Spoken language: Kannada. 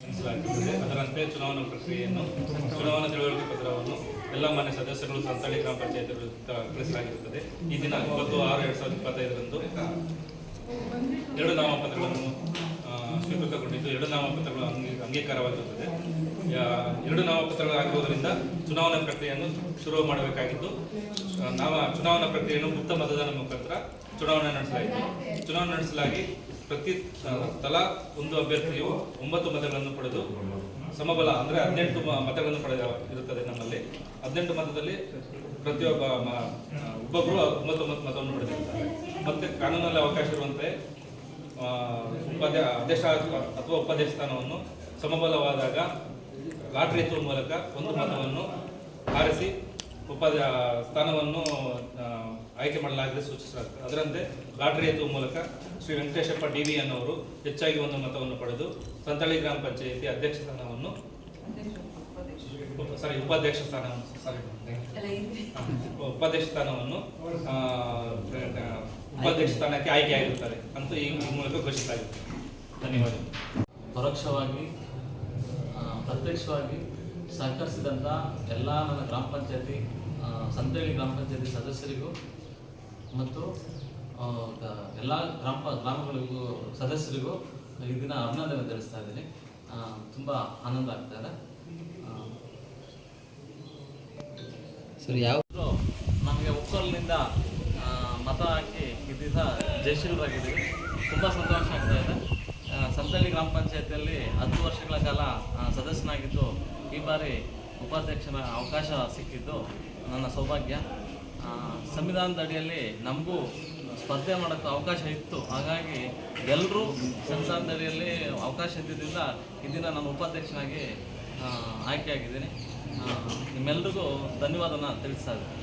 ಅದರಂತೆ ಚುನಾವಣಾ ಪ್ರಕ್ರಿಯೆಯನ್ನು, ಚುನಾವಣಾ ತಿಳುವಳಿಕೆ ಪತ್ರವನ್ನು ಎಲ್ಲ ಮಾನ್ಯ ಸದಸ್ಯರು ಸಂತಾಳಿ ಗ್ರಾಮ ಪಂಚಾಯತ್ ಕಳಿಸಲಾಗಿರುತ್ತದೆ. ಈ ದಿನ ಇಪ್ಪತ್ತು ಆರು ಎರಡ್ ಸಾವಿರದ ಇಪ್ಪತ್ತೈದರಂದು ಎರಡು ನಾಮಪತ್ರಗಳನ್ನು ಸ್ವೀಕೃತಗೊಂಡಿದ್ದು. ಎರಡು ನಾಮಪತ್ರಗಳು ಅಂಗೀ, ಅಂಗೀಕಾರವಾಗಿರುತ್ತದೆ. ಎರಡು ನಾಮಪತ್ರಗಳಾಗಿರುವುದರಿಂದ ಚುನಾವಣಾ ಪ್ರಕ್ರಿಯೆಯನ್ನು ಶುರು ಮಾಡಬೇಕಾಗಿದ್ದು ನಾವ ಚುನಾವಣಾ ಪ್ರಕ್ರಿಯೆಯನ್ನು ಮುಕ್ತ ಮತದಾನ ಮುಖಾಂತರ ಚುನಾವಣೆ ನಡೆಸಲಾಯಿತು. ಚುನಾವಣೆ ನಡೆಸಲಾಗಿ ಪ್ರತಿ ತಲಾ ಒಂದು ಅಭ್ಯರ್ಥಿಯು ಒಂಬತ್ತು ಮತಗಳನ್ನು ಪಡೆದು ಸಮಬಲ, ಅಂದರೆ ಹದಿನೆಂಟು ಮತಗಳನ್ನು ಪಡೆದ, ಇರುತ್ತದೆ ನಮ್ಮಲ್ಲಿ. ಹದಿನೆಂಟು ಮತದಲ್ಲಿ ಪ್ರತಿಯೊಬ್ಬ ಒಬ್ಬೊಬ್ಬರು ಒಂಬತ್ತು ಒಂಬತ್ತು ಮತವನ್ನು ಪಡೆದಿರ್ತಾರೆ. ಮತ್ತೆ ಕಾನೂನಲ್ಲಿ ಅವಕಾಶ ಇರುವಂತೆ ಅಧ್ಯಕ್ಷ ಅಥವಾ ಉಪಾಧ್ಯಕ್ಷ ಸ್ಥಾನವನ್ನು ಸಮಬಲವಾದಾಗ ಲಾಟ್ರಿ ಎತ್ತುವ ಮೂಲಕ ಒಂದು ಮತವನ್ನು ಆರಿಸಿ ಉಪಾಧ್ಯ ಸ್ಥಾನವನ್ನು ಆಯ್ಕೆ ಮಾಡಲಾಗಿದೆ ಸೂಚಿಸಲಾಗಿದೆ. ಅದರಂತೆ ಲಾಟರಿ ಎತ್ತುವ ಮೂಲಕ ಶ್ರೀ ವೆಂಕಟೇಶಪ್ಪ ಡಿ ವಿ ಅನ್ನೋರು ಹೆಚ್ಚಾಗಿ ಒಂದು ಮತವನ್ನು ಪಡೆದು ಸಂತಳಿ ಗ್ರಾಮ ಪಂಚಾಯಿತಿ ಅಧ್ಯಕ್ಷ ಸ್ಥಾನವನ್ನು ಸಾರಿ ಉಪಾಧ್ಯಕ್ಷ ಸ್ಥಾನವನ್ನು ಸಾರಿ ಉಪಾಧ್ಯಕ್ಷ ಸ್ಥಾನವನ್ನು ಉಪಾಧ್ಯಕ್ಷ ಸ್ಥಾನಕ್ಕೆ ಆಯ್ಕೆಯಾಗಿರುತ್ತಾರೆ ಅಂತ ಈ ಮೂಲಕ ಘೋಷಿಸಲಾಗಿದೆ. ಧನ್ಯವಾದ ಪರೋಕ್ಷವಾಗಿ ಪ್ರತ್ಯಕ್ಷವಾಗಿ ಸಹಕರಿಸಿದಂಥ ಎಲ್ಲ ನನ್ನ ಗ್ರಾಮ ಪಂಚಾಯತಿ ಸಂತೇಳಿ ಗ್ರಾಮ ಪಂಚಾಯತಿ ಸದಸ್ಯರಿಗೂ ಮತ್ತು ಎಲ್ಲ ಗ್ರಾಮ ಗ್ರಾಮಗಳಿಗೂ ಸದಸ್ಯರಿಗೂ ಈ ದಿನ ಅಭಿನಂದನೆ ತಿಳಿಸ್ತಾ ಇದ್ದೀನಿ. ತುಂಬ ಆನಂದ ಆಗ್ತಾ ಇದೆ. ಸರಿ ಯಾವ ನಮಗೆ ಒಕ್ಕಲಿನಿಂದ ಮತ ಹಾಕಿ ಈ ದಿವಸ ಜಯಶೀಲರಾಗಿದ್ದೀವಿ ತುಂಬ ಸಂತೋಷ ಆಗ್ತಾ ಇದೆ. ಸಂತಳ್ಳಿ ಗ್ರಾಮ ಪಂಚಾಯತಿಯಲ್ಲಿ ಹತ್ತು ವರ್ಷಗಳ ಕಾಲ ಸದಸ್ಯನಾಗಿದ್ದು ಈ ಬಾರಿ ಉಪಾಧ್ಯಕ್ಷನ ಅವಕಾಶ ಸಿಕ್ಕಿದ್ದು ನನ್ನ ಸೌಭಾಗ್ಯ. ಸಂವಿಧಾನದ ಅಡಿಯಲ್ಲಿ ನಮಗೂ ಸ್ಪರ್ಧೆ ಮಾಡೋಕ್ಕೆ ಅವಕಾಶ ಇತ್ತು. ಹಾಗಾಗಿ ಎಲ್ಲರೂ ಸಂವಿಧಾನದ ಅಡಿಯಲ್ಲಿ ಅವಕಾಶ ಇದ್ದಿದ್ದರಿಂದ ಈ ದಿನ ನಾನು ಉಪಾಧ್ಯಕ್ಷನಾಗಿ ಆಯ್ಕೆಯಾಗಿದ್ದೀನಿ. ನಿಮ್ಮೆಲ್ರಿಗೂ ಧನ್ಯವಾದನ ತಿಳಿಸ್ತಾ ಇದ್ದೀನಿ.